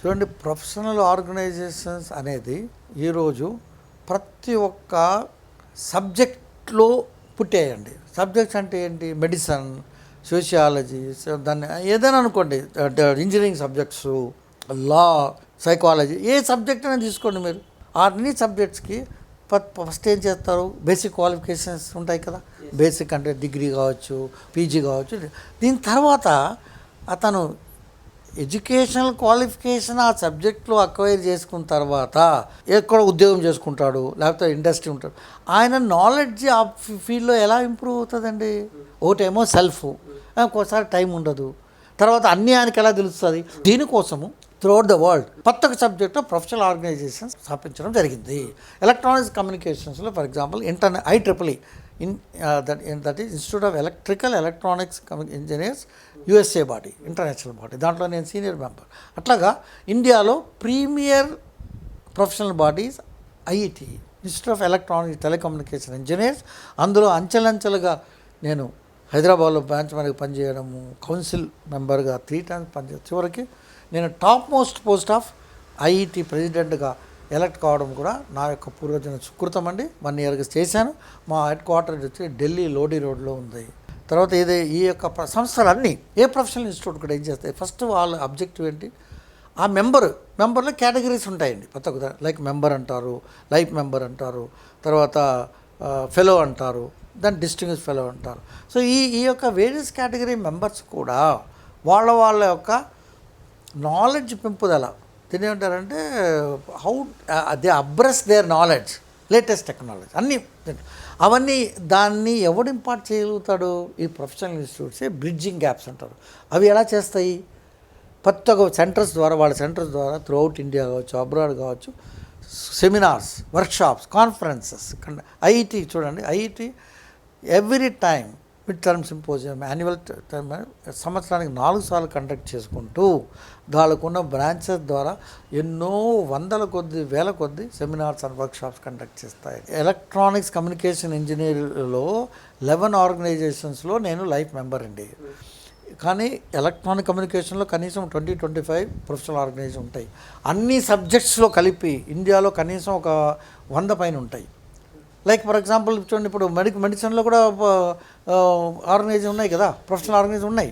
చూడండి professional organisations అనేది ఈరోజు ప్రతి ఒక్క సబ్జెక్ట్లో పుట్టాయండి. సబ్జెక్ట్స్ అంటే ఏంటి? మెడిసిన్ సోషియాలజీ దాన్ని ఏదైనా అనుకోండి ఇంజనీరింగ్ సబ్జెక్ట్స్ లా సైకాలజీ ఏ సబ్జెక్ట్ అయినా తీసుకోండి మీరు. అన్ని సబ్జెక్ట్స్కి ఫస్ట్ ఏం చేస్తారు? బేసిక్ క్వాలిఫికేషన్స్ ఉంటాయి కదా. బేసిక్ అంటే డిగ్రీ కావచ్చు పీజీ కావచ్చు. దీని తర్వాత అతను ఎడ్యుకేషనల్ క్వాలిఫికేషన్ ఆ సబ్జెక్ట్లో అక్వైర్ చేసుకున్న తర్వాత ఎక్కడ ఉద్యోగం చేసుకుంటాడు లేకపోతే ఇండస్ట్రీ ఉంటాడు. ఆయన నాలెడ్జ్ ఆ ఫీల్డ్లో ఎలా ఇంప్రూవ్ అవుతుందండి? ఒకటేమో సెల్ఫ్. ఒక్కోసారి టైం ఉండదు. తర్వాత అన్యాయానికి ఎలా తెలుస్తుంది? దీనికోసము త్రూఅవుట్ ద వరల్డ్ కొత్త సబ్జెక్ట్లో ప్రొఫెషనల్ ఆర్గనైజేషన్స్ స్థాపించడం జరిగింది. Electronics కమ్యూనికేషన్స్లో for example internet I in that that is institute of electrical electronics engineers USA body international body దాంట్లో నేను సీనియర్ మెంబర్ అట్లాగా ఇండియాలో premier professional bodies IIT institute of electronics telecommunication engineers అందులో అంచెలంచెలుగా నేను హైదరాబాద్లో బ్రాంచ్ మనకి పనిచేయడము కౌన్సిల్ మెంబర్గా త్రీ టైమ్స్ పనిచేయడం. చివరికి నేను top most post of IIT ప్రెసిడెంట్గా ఎలక్ట్ కావడం కూడా నా యొక్క పూర్వజన సుకృతం అండి. వన్ ఇయర్గా చేశాను. మా హెడ్ క్వార్టర్ వచ్చి ఢిల్లీ లోడీ రోడ్లో ఉంది. తర్వాత ఏదే ఈ యొక్క ప్ర- సంస్థలన్నీ ఏ ప్రొఫెషనల్ ఇన్స్టిట్యూట్ కూడా ఏం చేస్తాయి? ఫస్ట్ వాళ్ళ అబ్జెక్టివ్ ఏంటి? ఆ మెంబర్ మెంబర్లో కేటగిరీస్ ఉంటాయండి. కొత్త కొత్త లైక్ మెంబర్ అంటారు లైఫ్ మెంబర్ అంటారు. తర్వాత ఫెలో అంటారు. దాన్ని డిస్టింగ్విష్ ఫెలో అంటారు. సో ఈ ఈ యొక్క వేరియస్ కేటగిరీ మెంబర్స్ కూడా వాళ్ళ వాళ్ళ యొక్క నాలెడ్జ్ పెంపుదల. దీని ఏమంటారంటే how they abreast their knowledge latest technology అన్నీ అవన్నీ దాన్ని ఎవడు ఇంపార్ట్ చేయగలుగుతాడు? ఈ ప్రొఫెషనల్ ఇన్స్టిట్యూట్సే బ్రిడ్జింగ్ గ్యాప్స్ అంటారు. అవి ఎలా చేస్తాయి? ప్రతి ఒక్క సెంటర్స్ ద్వారా వాళ్ళ సెంటర్స్ ద్వారా త్రూఅవుట్ ఇండియా కావచ్చు అబ్రాడ్ కావచ్చు సెమినార్స్ వర్క్షాప్స్ కాన్ఫరెన్సెస్ ఐఐటి చూడండి IIT every time mid term symposium annual term సంవత్సరానికి నాలుగు సార్లు కండక్ట్ చేసుకుంటూ వాళ్ళకున్న బ్రాంచెస్ ద్వారా ఎన్నో వందల కొద్ది వేల కొద్ది సెమినార్స్ అండ్ వర్క్షాప్స్ కండక్ట్ చేస్తాయి. ఎలక్ట్రానిక్స్ కమ్యూనికేషన్ ఇంజనీర్లో లెవెన్ ఆర్గనైజేషన్స్లో నేను లైఫ్ మెంబర్ అండి. కానీ ఎలక్ట్రానిక్ కమ్యూనికేషన్లో కనీసం twenty twenty five professional organisation ఉంటాయి. అన్ని సబ్జెక్ట్స్లో కలిపి ఇండియాలో కనీసం ఒక వంద పైన ఉంటాయి. లైక్ ఫర్ ఎగ్జాంపుల్ చూడండి ఇప్పుడు మెడి మెడిసిన్లో కూడా ఆర్గనైజేషన్ ఉన్నాయి కదా ప్రొఫెషనల్ ఆర్గనైజేషన్ ఉన్నాయి.